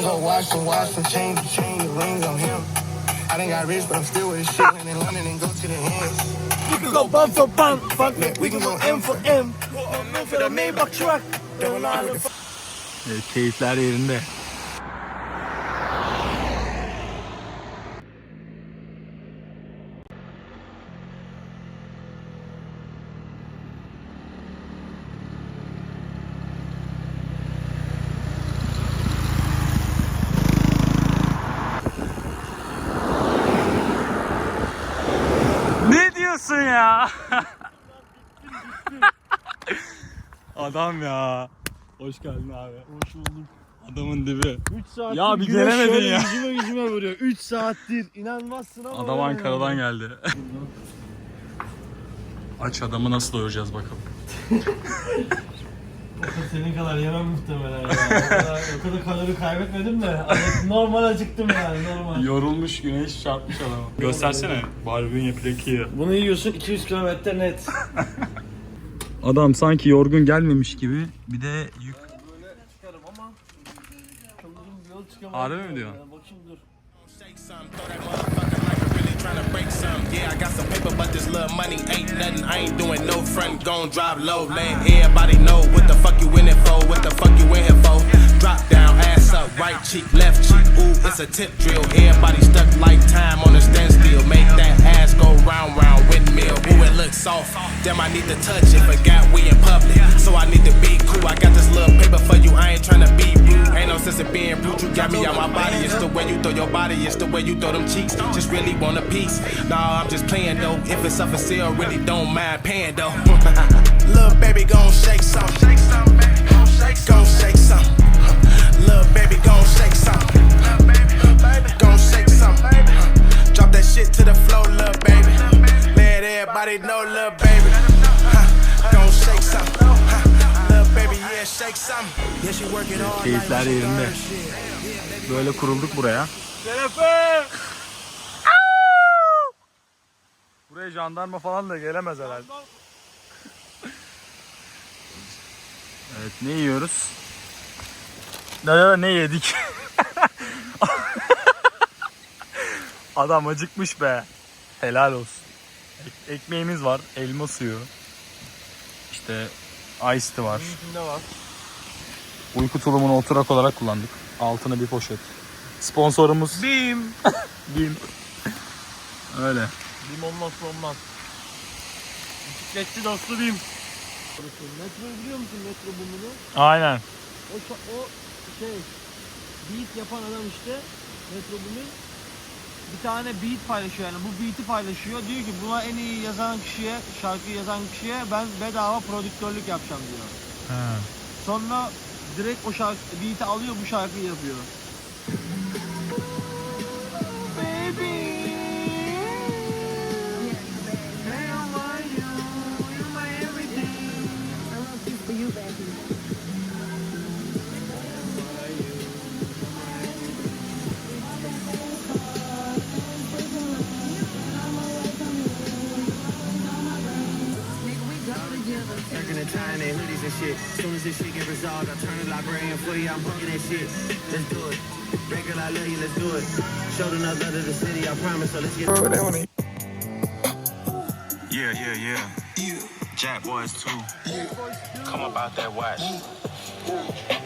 can go wash some, wash some, change the chain, the rings on him. I done got rich, but I'm still with shit. Land in London and go to the ends. We can go bump for bump, fuck it. We can go M for M. M for the Maybach truck. Don't know how to Evet, keyifler yerinde. Ne diyorsun ya? Adam ya. Hoş geldin abi. Hoş bulduk. Adamın dibi. 3 saattir Ya bir güneş gelemedin şöyle ya. Yüzüme yüzüme vuruyor. 3 saattir. İnanmazsın ama. Adam öyle Ankara'dan yani. geldi. Aç adamı nasıl doyuracağız bakalım. Senin kadar yemem muhtemelen ya. O kadar, o kadar kalori kaybetmedim de. Hani normal acıktım yani normal. Yorulmuş güneş çarpmış adamı. Göstersene. Barbunya plaki. Bunu yiyorsun 200 kilometre net. Adam sanki yorgun gelmemiş gibi bir de yük. Böyle çıkarım ama çok uzun bir yol çıkamam. Harbi mi diyorsun? Ya, Bakayım dur. Really tryna break some. Yeah, I got some paper, but this little money ain't nothing. I ain't doing no front, gon' drive low. Let everybody know what the fuck you in it for, what the fuck you in here for. Drop down, ass up, right cheek, left cheek. Ooh, it's a tip drill. Everybody stuck like time on a standstill. Make that ass go round, round, windmill. Ooh, it looks soft. Damn, I need to touch it. Forgot we in public, so I need to be cool. I got this little paper for you. I ain't. Ain't no sense in being rude. You got me out my body. It's the way you throw your body. It's the way you throw them cheeks. Just really want a piece. Nah, I'm just playing though. If it's up for sale, really don't mind paying though. Little baby gon' shake some. Shake some, Keyifler yerinde. Böyle kurulduk buraya. Şerefe! Buraya jandarma falan da gelemez herhalde. Evet ne yiyoruz? Ne, ne yedik? Adam acıkmış be. Helal olsun. Ek- ekmeğimiz var, elma suyu. İşte ice tea var. İçinde var. Uyku tulumunu oturak olarak kullandık. Altına bir poşet. Sponsorumuz Bim. Bim. Öyle. Bim olmazsa olmaz. Bisikletçi dostu Bim. Metro biliyor musun metro bumunu? Aynen. O, o şey beat yapan adam işte metro bumu bir tane beat paylaşıyor yani bu beat'i paylaşıyor diyor ki buna en iyi yazan kişiye şarkıyı yazan kişiye ben bedava prodüktörlük yapacağım diyor. Sonra direkt o şarkı beat'i alıyor bu şarkıyı yapıyor. Shit. Soon as this shit get resolved, I turn the librarian for you. I'm booking that shit. Let's do it. Regular, I love you. Let's do it. Showed enough love to the city, I promise. So let's get. Yeah, yeah, yeah. Jack Boys too. Come about that watch.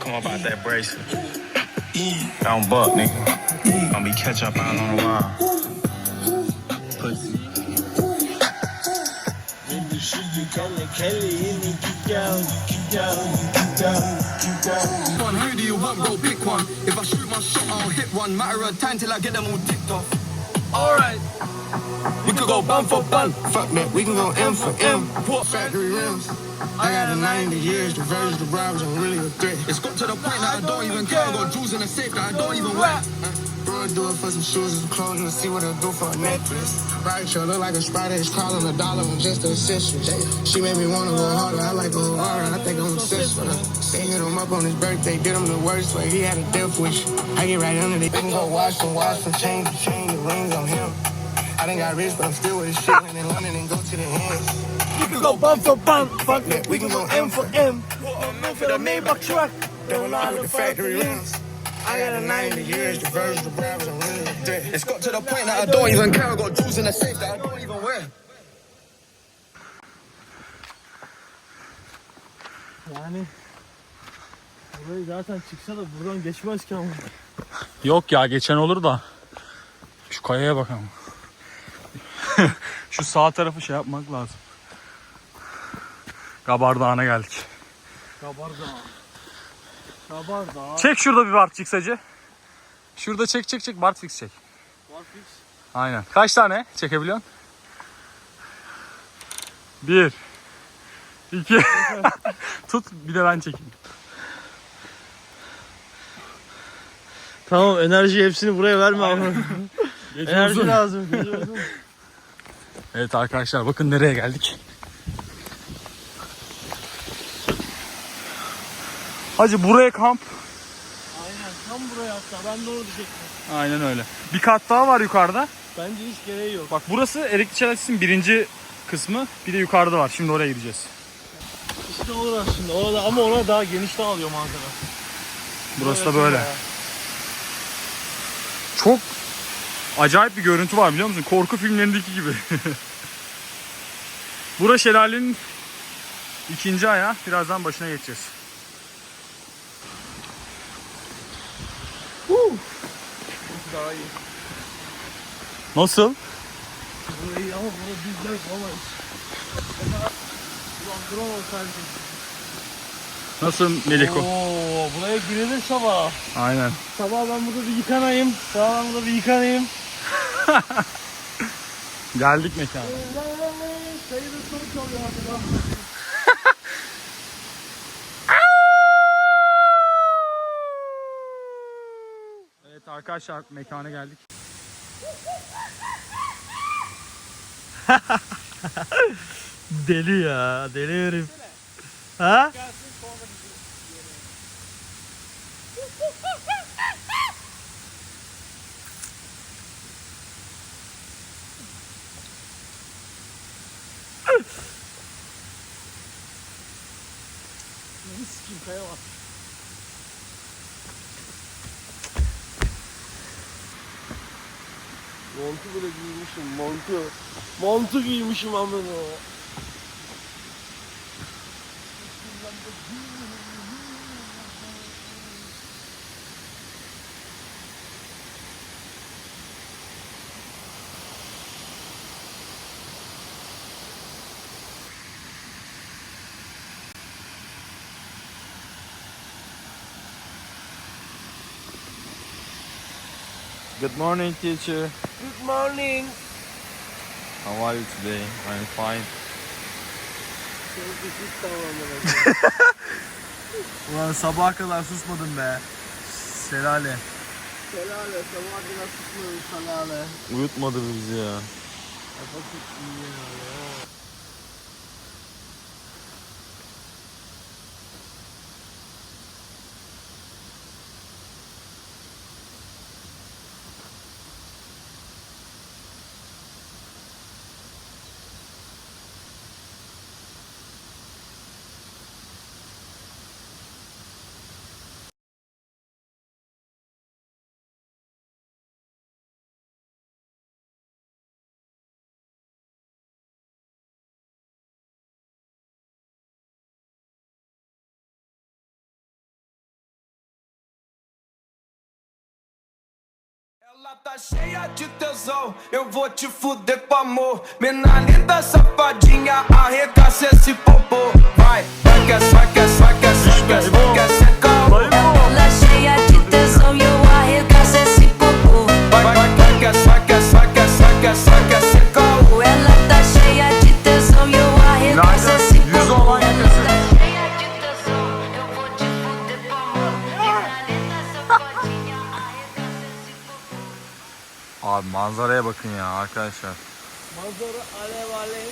Come about that bracelet. Don't buck, nigga. Gonna be catch up out on the wall. Pussy. One. Who do you want, bro? Pick one. If I shoot my shot, I'll hit one. Matter of time till I get them all ticked off. Alright. We could go bun for bun. Fuck that, we can go M for M. Port factory rims. I got a 90 years, the verge, the bribes, I'm really a threat. It's got to the point that I don't even care. Got jewels in the safe that I don't even wear. Do it for some shoes and some clothes and see what it'll do for a necklace. Right, sure, look like a spider, it's calling a dollar on just the accessories. She made me wanna go harder, I like go harder, I think I'm obsessed with her. They hit him up on his birthday, did him the worst way, he had a death wish. I get right under the. We can go wash some, wash some, change the chain, the rings on him. I done got rich, but I'm still with his shit. Land in London and go to the ends. We can go bump for bump, fuck it. We can go M for M. M for the Maybach truck. Double R with the factory rims. I got a 90 years, the version of rappers, I'm really threat. It's got to the point that I don't even care. I got jewels in the safe that I don't even wear. Yani burayı zaten çıksa da buradan geçmez ki ama. Yok ya geçen olur da. Şu kayaya bak ama. Şu sağ tarafı şey yapmak lazım. Gabar Dağı'na geldik. Kabarda. Kabarda. Çek şurada bir Bartfix hacı. Şurada çek çek çek Bartfix çek. Barfix. Aynen. Kaç tane çekebiliyorsun? Bir. iki. Tut bir de ben çekeyim. Tamam enerji hepsini buraya verme. Gece enerji lazım. Evet arkadaşlar bakın nereye geldik. Hacı buraya kamp. Aynen tam buraya hatta ben de onu diyecektim. Aynen öyle. Bir kat daha var yukarıda. Bence hiç gereği yok. Bak burası elektrik çenesinin birinci kısmı. Bir de yukarıda var. Şimdi oraya gideceğiz. İşte olur aslında. Orada, ama ona daha genişten alıyor manzara. Burası da böyle. Çok acayip bir görüntü var biliyor musun? Korku filmlerindeki gibi. Burası şelalenin ikinci ayağı. Birazdan başına geçeceğiz. Daha iyi. Nasıl? Burayı ama burada düzler yapamayız. Ulan drone olsaydı. Nasıl Meliko? Oo, buraya girilir sabah. Aynen. Sabah ben burada bir yıkanayım. Sabah ben burada bir yıkanayım. Geldik mekana. Sayıda soru çalıyor arkadaşlar mekana geldik. Deli ya, deli herif. Ha? Montu bile giymişim, montu. Montu giymişim amına. Good morning teacher. Good morning. How are you today? I'm fine. Ulan sabaha kadar susmadım be. Şelale. Şelale, sabaha kadar susmadım şelale. Uyutmadı bizi ya. Ela tá cheia de tesão, eu vou te fuder com amor. Mina linda, safadinha, arregaça esse popô. Vai, vai que é, vai que é, vai que é, que é, que é, manzaraya bakın ya arkadaşlar. Manzara alev alev.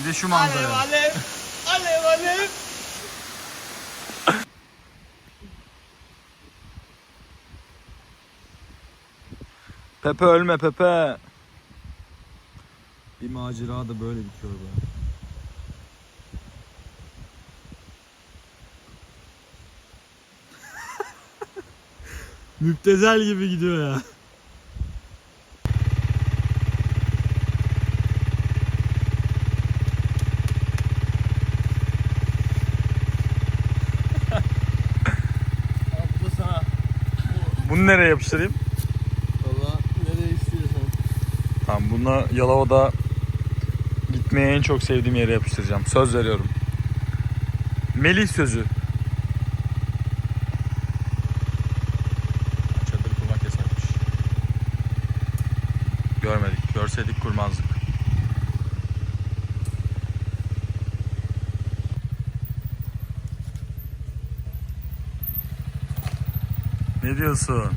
Bir de şu Alev manzara. alev. Alev alev. Pepe ölme Pepe. Bir macera da böyle bitiyor be. Müptezel gibi gidiyor ya. Al bu da sana. Bunu nereye yapıştırayım? Valla nereye istiyorsan. Tamam bunu Yalova'da gitmeye en çok sevdiğim yere yapıştıracağım. Söz veriyorum. Melih sözü. Çadır kurmak yasakmış. Görmedik. Görseydik kurmazdık. Ne diyorsun?